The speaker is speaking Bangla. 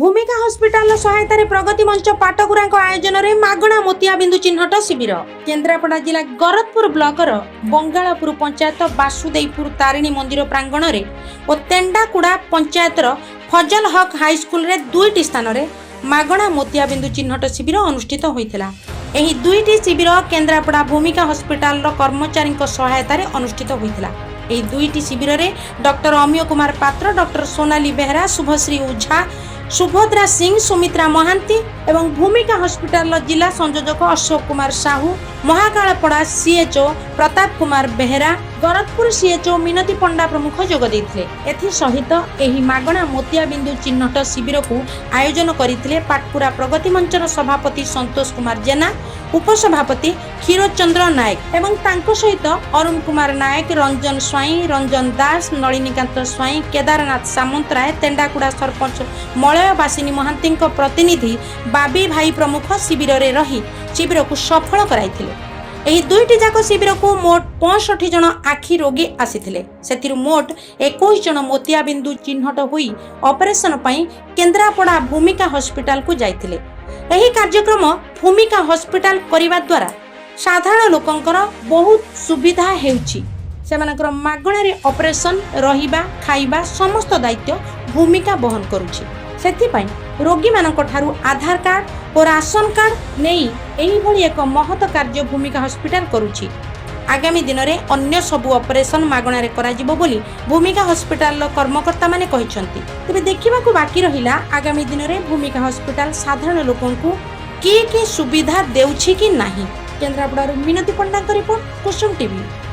ভূমিকা হসপিটাল সহায়তার প্রগতি মঞ্চ পাটগুড়া আয়োজনের মাগণা মোতিয়া মোতিয়াবিন্দু চিহ্নট শিবির কেন্দ্রাপড়া জেলা গরতপুর ব্লকর বঙ্গাপুর পঞ্চায়েত বাসুদেইপুর তারিণী মন্দির প্রাঙ্গণরে ও তেন্ডাকুড়া পঞ্চায়েতর ফজল হক হাইস্কুলরে দুইটি স্থানের মাগণা মোতিয়া মোতিয়াবিন্দু চিহ্নট শিবির অনুষ্ঠিত হয়েছিল এই দুইটি শিবির কেন্দ্রাপড়া ভূমিকা হসপিটাল কর্মচারী সহায়তার অনুষ্ঠিত হয়েছিল এই দুইটি শিবিরের ডক্টর অমিয় কুমার পাত্র ডক্টর সোনালী বেহরা শুভশ্রী ওঝা ସୁଭଦ୍ରା ସିଂ ସୁମିତ୍ରା ମହାନ୍ତି ଏବଂ ଭୂମିକା ହସ୍ପିଟାଲର ଜିଲ୍ଲା ସଂଯୋଜକ ଅଶୋକ କୁମାର ସାହୁ ମହାକାଳପଡ଼ା ସିଏଚ୍ଓ ପ୍ରତାପ କୁମାର ବେହେରା ভরতপুর ସିଏଚ୍ଓ ମିନତି ପଣ୍ଡା ପ୍ରମୁଖ ଯୋଗ ଦେଇଥିଲେ ଏଥିସହିତ ଏହି ମାଗଣା ମୋତିଆବିନ୍ଦୁ ଚିହ୍ନଟ ଶିବିରକୁ ଆୟୋଜନ କରିଥିଲେ ପାଟକୁରା ପ୍ରଗତି ମଞ୍ଚର ସଭାପତି ସନ୍ତୋଷ କୁମାର ଜେନା ଉପସଭାପତି କ୍ଷୀରଚନ୍ଦ୍ର ନାୟକ ଏବଂ ତାଙ୍କ ସହିତ ଅରୁଣ କୁମାର ନାୟକ ରଞ୍ଜନ ସ୍ୱାଇଁ ରଞ୍ଜନ ଦାସ ନଳିନୀକାନ୍ତ ସ୍ୱାଇଁ କେଦାରନାଥ ସାମନ୍ତରାୟ ତେଣ୍ଡାକୁଡ଼ା ସରପଞ୍ଚ ମଳୟବାସିନୀ ମହାନ୍ତିଙ୍କ ପ୍ରତିନିଧି ବାବି ଭାଇ ପ୍ରମୁଖ ଶିବିରରେ ରହି ଶିବିରକୁ ସଫଳ କରାଇଥିଲେ ଏହି ଦୁଇଟି ଯାକ ଶିବିରକୁ ମୋଟ ପଞ୍ଚଷଠି ଜଣ ଆଖି ରୋଗୀ ଆସିଥିଲେ ସେଥିରୁ ମୋଟ ଏକୋଇଶ ଜଣ ମୋତିଆବିନ୍ଦୁ ଚିହ୍ନଟ ହୋଇ ଅପରେସନ ପାଇଁ କେନ୍ଦ୍ରାପଡ଼ା ଭୂମିକା ହସ୍ପିଟାଲକୁ ଯାଇଥିଲେ ଏହି କାର୍ଯ୍ୟକ୍ରମ ଭୂମିକା ହସ୍ପିଟାଲ କରିବା ଦ୍ୱାରା ସାଧାରଣ ଲୋକଙ୍କର ବହୁତ ସୁବିଧା ହେଉଛି ସେମାନଙ୍କର ମାଗଣାରେ ଅପରେସନ ରହିବା ଖାଇବା ସମସ୍ତ ଦାୟିତ୍ୱ ଭୂମିକା ବହନ କରୁଛି ସେଥିପାଇଁ ରୋଗୀମାନଙ୍କ ଠାରୁ ଆଧାର କାର୍ଡ଼ ଓ ରାସନ କାର୍ଡ଼ ନେଇ ଏହିଭଳି ଏକ ମହତ କାର୍ଯ୍ୟ ଭୂମିକା ହସ୍ପିଟାଲ କରୁଛି ଆଗାମୀ ଦିନରେ ଅନ୍ୟ ସବୁ ଅପରେସନ୍ ମାଗଣାରେ କରାଯିବ ବୋଲି ଭୂମିକା ହସ୍ପିଟାଲର କର୍ମକର୍ତ୍ତାମାନେ କହିଛନ୍ତି ତେବେ ଦେଖିବାକୁ ବାକି ରହିଲା ଆଗାମୀ ଦିନରେ ଭୂମିକା ହସ୍ପିଟାଲ ସାଧାରଣ ଲୋକଙ୍କୁ କିଏ କିଏ ସୁବିଧା ଦେଉଛି କି ନାହିଁ କେନ୍ଦ୍ରାପଡ଼ାରୁ ମିନତି ପଣ୍ଡାଙ୍କ ରିପୋର୍ଟ କୁସୁମ ଟିଭି